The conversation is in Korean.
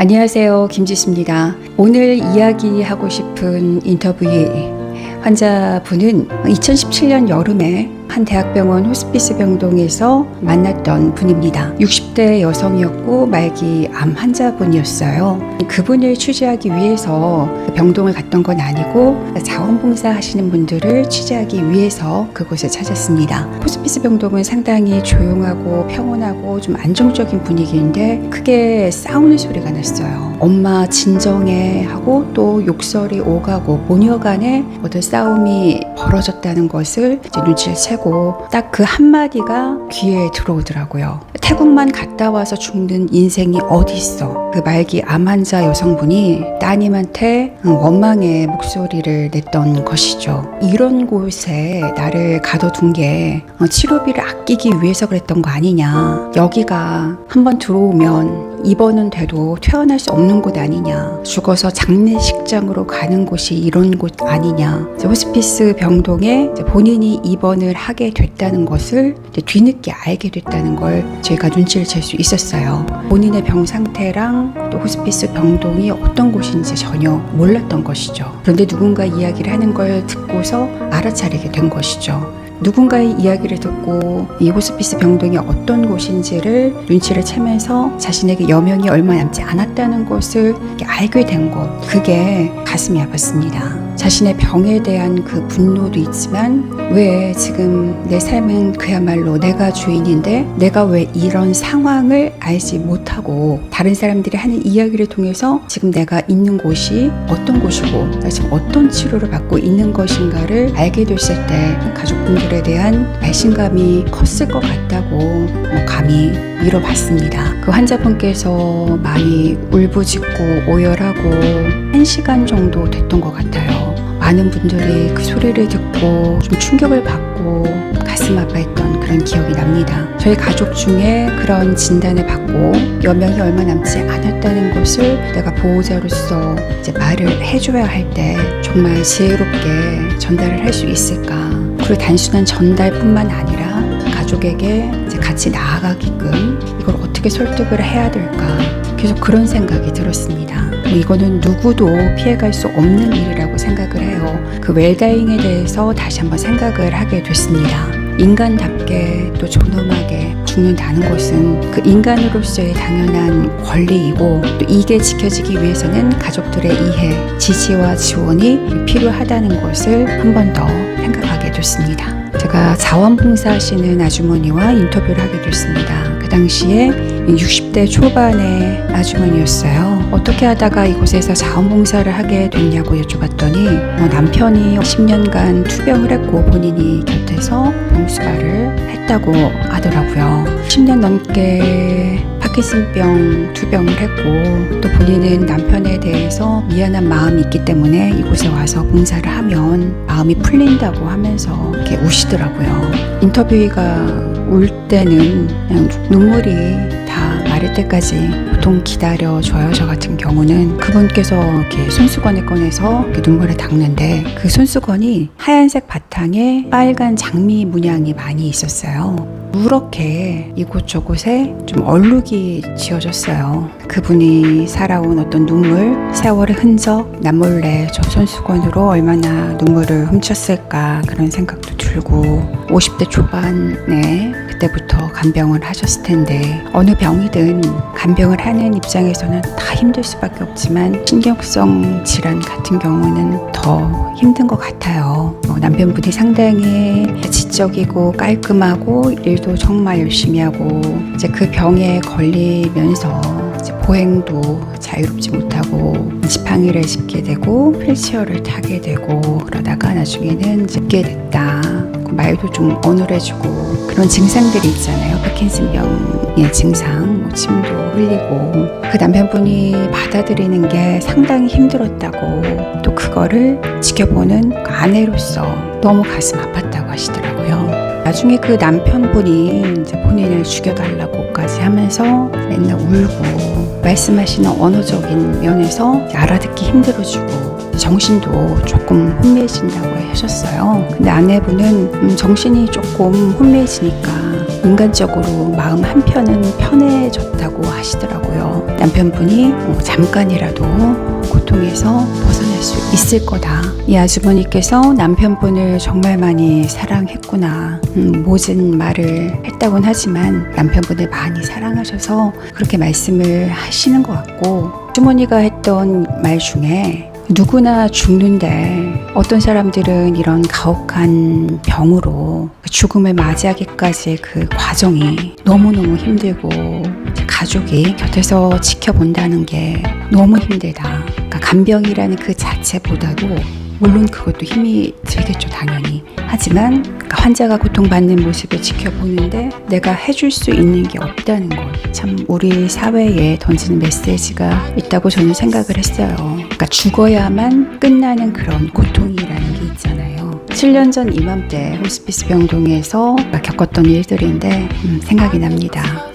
안녕하세요. 김지수입니다. 오늘 이야기하고 싶은 인터뷰의 환자분은 2017년 여름에 한 대학병원 호스피스 병동에서 만났던 분입니다. 60대 여성이었고 말기 암 환자분이었어요. 그분을 취재하기 위해서 그 병동을 갔던 건 아니고 자원봉사 하시는 분들을 취재하기 위해서 그곳을 찾았습니다. 호스피스 병동은 상당히 조용하고 평온하고 좀 안정적인 분위기인데 크게 싸우는 소리가 났어요. 엄마 진정해 하고 또 욕설이 오가고 모녀 간에 어떤 싸움이 벌어졌다는 것을 눈치를 채고 딱 그 한마디가 귀에 들어오더라고요. 태국만 갔다 와서 죽는 인생이 어디 있어? 그 말기 암 환자 여성분이 따님한테 원망의 목소리를 냈던 것이죠. 이런 곳에 나를 가둬둔 게 어, 치료비를 아끼기 위해서 그랬던 거 아니냐. 여기가 한번 들어오면 입원은 돼도 퇴원할 수 없는 곳 아니냐. 죽어서 장례식장으로 가는 곳이 이런 곳 아니냐. 호스피스 병동에 본인이 입원을 하게 됐다는 것을 뒤늦게 알게 됐다는 걸 저희가 눈치를 챌 수 있었어요. 본인의 병 상태랑 또 호스피스 병동이 어떤 곳인지 전혀 몰랐던 것이죠. 그런데 누군가 이야기를 하는 걸 듣고서 알아차리게 된 것이죠. 누군가의 이야기를 듣고 이 호스피스 병동이 어떤 곳인지를 눈치를 채면서 자신에게 여명이 얼마 남지 않았다는 것을 알게 된 것, 그게 가슴이 아팠습니다. 자신의 병에 대한 그 분노도 있지만 왜 지금 내 삶은 그야말로 내가 주인인데 내가 왜 이런 상황을 알지 못하고 다른 사람들이 하는 이야기를 통해서 지금 내가 있는 곳이 어떤 곳이고 나 지금 어떤 치료를 받고 있는 것인가를 알게 됐을 때 가족분들 에 대한 배신감이 컸을 것 같다고 뭐 감히 밀어봤습니다. 그 환자분께서 많이 울부짖고 오열하고 한 시간 정도 됐던 것 같아요. 많은 분들이 그 소리를 듣고 좀 충격을 받고 가슴 아파했던 그런 기억이 납니다. 저희 가족 중에 그런 진단을 받고 여명이 얼마 남지 않았다는 것을 내가 보호자로서 이제 말을 해줘야 할 때 정말 지혜롭게 전달을 할 수 있을까? 그리고 단순한 전달뿐만 아니라 가족에게 같이 나아가게끔 이걸 어떻게 설득을 해야 될까? 계속 그런 생각이 들었습니다. 뭐 이거는 누구도 피해갈 수 없는 일이라고 생각을 해요. 그 웰다잉에 대해서 다시 한번 생각을 하게 됐습니다. 인간답게 또 존엄하게 죽는다는 것은 그 인간으로서의 당연한 권리이고 또 이게 지켜지기 위해서는 가족들의 이해, 지지와 지원이 필요하다는 것을 한 번 더 됐습니다. 제가 자원봉사 하시는 아주머니와 인터뷰를 하게 됐습니다. 그 당시에 60대 초반의 아주머니였어요. 어떻게 하다가 이곳에서 자원봉사를 하게 됐냐고 여쭤봤더니 어, 남편이 10년간 투병을 했고 본인이 곁에서 병수발을 했다고 하더라고요. 10년 넘게 파킨슨병 투병을 했고 또 본인은 남편에 대해서 미안한 마음이 있기 때문에 이곳에 와서 봉사를 하면 마음이 풀린다고 하면서 이렇게 우시더라고요. 인터뷰가 울 때는 그냥 눈물이 다 마를 때까지 보통 기다려줘요. 저 같은 경우는 그분께서 이렇게 손수건을 꺼내서 이렇게 눈물을 닦는데 그 손수건이 하얀색 바탕에 빨간 장미 문양이 많이 있었어요. 누렇게 이곳저곳에 좀 얼룩이 지어졌어요. 그분이 살아온 어떤 눈물, 세월의 흔적, 남몰래 저 손수건으로 얼마나 눈물을 훔쳤을까 그런 생각도 들고 50대 초반에 그 때부터 간병을 하셨을 텐데 어느 병이든 간병을 하는 입장에서는 다 힘들 수밖에 없지만 신경성 질환 같은 경우는 더 힘든 것 같아요. 어, 남편분이 상당히 지적이고 깔끔하고 일도 정말 열심히 하고 이제 그 병에 걸리면서 보행도 자유롭지 못하고 지팡이를 짚게 되고 휠체어를 타게 되고 그러다가 나중에는 짚게 됐다. 그 말도 좀 어눌해지고 그런 증상들이 있잖아요. 파킨슨병의 증상, 뭐 침도 흘리고 그 남편분이 받아들이는 게 상당히 힘들었다고 또 그거를 지켜보는 그 아내로서 너무 가슴 아팠다고 하시더라고요. 나중에 그 남편분이 이제 본인을 죽여달라고까지 하면서 맨날 울고 말씀하시는 언어적인 면에서 알아듣기 힘들어지고 정신도 조금 혼미해진다고 하셨어요. 근데 아내분은 음, 정신이 조금 혼미해지니까 인간적으로 마음 한편은 편해졌다고 하시더라고요. 남편분이 어, 잠깐이라도 고통에서 벗어날 수 있을 거다. 이 아주머니께서 남편분을 정말 많이 사랑했구나. 음, 모진 말을 했다곤 하지만 남편분을 많이 사랑하셔서 그렇게 말씀을 하시는 것 같고 아주머니가 했던 말 중에 누구나 죽는데 어떤 사람들은 이런 가혹한 병으로 그 죽음을 맞이하기까지 그 과정이 너무너무 힘들고 가족이 곁에서 지켜본다는 게 너무 힘들다. 그러니까 간병이라는 그 자체보다도 물론 그것도 힘이 들겠죠, 당연히. 하지만 그러니까 환자가 고통받는 모습을 지켜보는데 내가 해줄 수 있는 게 없다는 것. 참 우리 사회에 던지는 메시지가 있다고 저는 생각을 했어요. 그러니까 죽어야만 끝나는 그런 고통이라는 게 있잖아요. 7년 전 이맘때 호스피스 병동에서 겪었던 일들인데 음, 생각이 납니다.